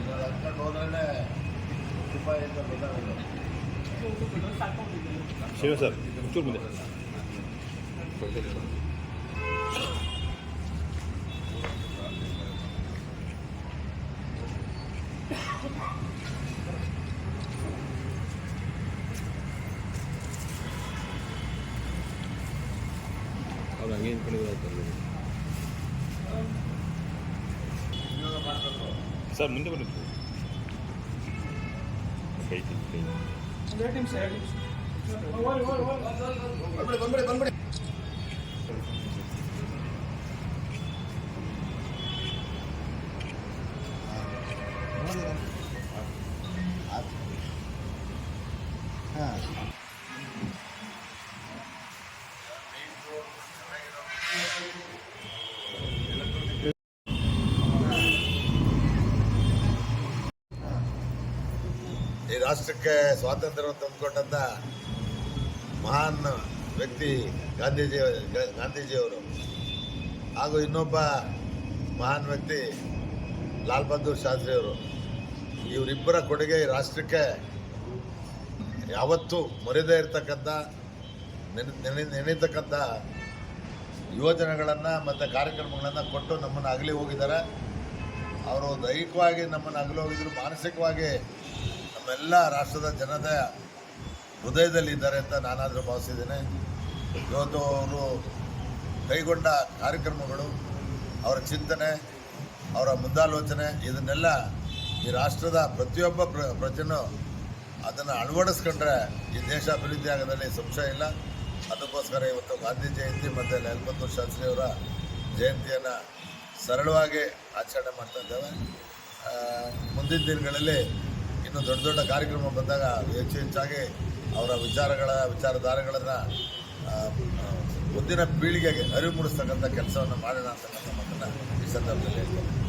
ಇವಾಗ ಹತ್ಕೊಂಡು ಹೋದ್ರೇ ರೂಪಾಯಿ ಅಂತ ಗೊತ್ತಾಗಲ್ಲ ಶಿವ ಸರ್ ಒಂಚೂರು ಮುಂದೆ. ಅವ್ರು ಹಂಗೆ ನಿಂತ್ಕೊಂಡಿದ್ದಾರೆ ಸರ್ ಮುಂದೆ ಬನ್ನಿ. ಬಂದ್ಬಿಡಿ ಹಾಂ. ರಾಷ್ಟ್ರಕ್ಕೆ ಸ್ವಾತಂತ್ರ್ಯವನ್ನು ತಂದುಕೊಟ್ಟಂಥ ಮಹಾನ್ ವ್ಯಕ್ತಿ ಗಾಂಧೀಜಿ, ಗಾಂಧೀಜಿಯವರು. ಹಾಗೂ ಇನ್ನೊಬ್ಬ ಮಹಾನ್ ವ್ಯಕ್ತಿ ಲಾಲ್ ಬಹದ್ದೂರ್ ಶಾಸ್ತ್ರಿಯವರು. ಇವರಿಬ್ಬರ ಕೊಡುಗೆ ರಾಷ್ಟ್ರಕ್ಕೆ ಯಾವತ್ತೂ ಮರೆಯದೇ ಇರತಕ್ಕಂಥ, ನೆನೆ ನೆನೆ ನೆನೆತಕ್ಕಂಥ ಯೋಜನೆಗಳನ್ನು ಮತ್ತು ಕಾರ್ಯಕ್ರಮಗಳನ್ನು ಕೊಟ್ಟು ನಮ್ಮನ್ನು ಅಗಲಿ ಹೋಗಿದ್ದಾರೆ. ಅವರು ದೈಹಿಕವಾಗಿ ನಮ್ಮನ್ನು ಅಗಲಿ ಹೋಗಿದ್ರು, ಮಾನಸಿಕವಾಗಿ ನಮ್ಮೆಲ್ಲ ರಾಷ್ಟ್ರದ ಜನತೆ ಹೃದಯದಲ್ಲಿ ಇದ್ದಾರೆ ಅಂತ ನಾನಾದರೂ ಭಾವಿಸಿದ್ದೇನೆ. ಇವತ್ತು ಅವರು ಕೈಗೊಂಡ ಕಾರ್ಯಕ್ರಮಗಳು, ಅವರ ಚಿಂತನೆ, ಅವರ ಮುಂದಾಲೋಚನೆ, ಇದನ್ನೆಲ್ಲ ಈ ರಾಷ್ಟ್ರದ ಪ್ರತಿಯೊಬ್ಬ ಪ್ರ, ಪ್ರಜೆನೂ ಅದನ್ನು ಅಳವಡಿಸ್ಕೊಂಡ್ರೆ ಈ ದೇಶ ಅಭಿವೃದ್ಧಿ ಆಗೋದ್ರಲ್ಲಿ ಸಂಶಯ ಇಲ್ಲ. ಅದಕ್ಕೋಸ್ಕರ ಇವತ್ತು ಗಾಂಧಿ ಜಯಂತಿ ಮತ್ತು ಲಲ್ಪತ್ತು ಶಾಸ್ತ್ರಿಯವರ ಜಯಂತಿಯನ್ನು ಸರಳವಾಗಿ ಆಚರಣೆ ಮಾಡ್ತಾ ಇದ್ದೇವೆ. ಮುಂದಿನ ದಿನಗಳಲ್ಲಿ ಇನ್ನು ದೊಡ್ಡ ದೊಡ್ಡ ಕಾರ್ಯಕ್ರಮ ಬಂದಾಗ ಹೆಚ್ಚು ಹೆಚ್ಚಾಗಿ ಅವರ ವಿಚಾರಗಳ, ವಿಚಾರಧಾರೆಗಳನ್ನು ಮುಂದಿನ ಪೀಳಿಗೆಗೆ ಅರಿವು ಮೂಡಿಸ್ತಕ್ಕಂಥ ಕೆಲಸವನ್ನು ಮಾಡೋಣ ಅಂತಕ್ಕಂಥ ಮಾತನ್ನು ಈ ಸಂದರ್ಭದಲ್ಲಿ ಹೇಳ್ತೇನೆ.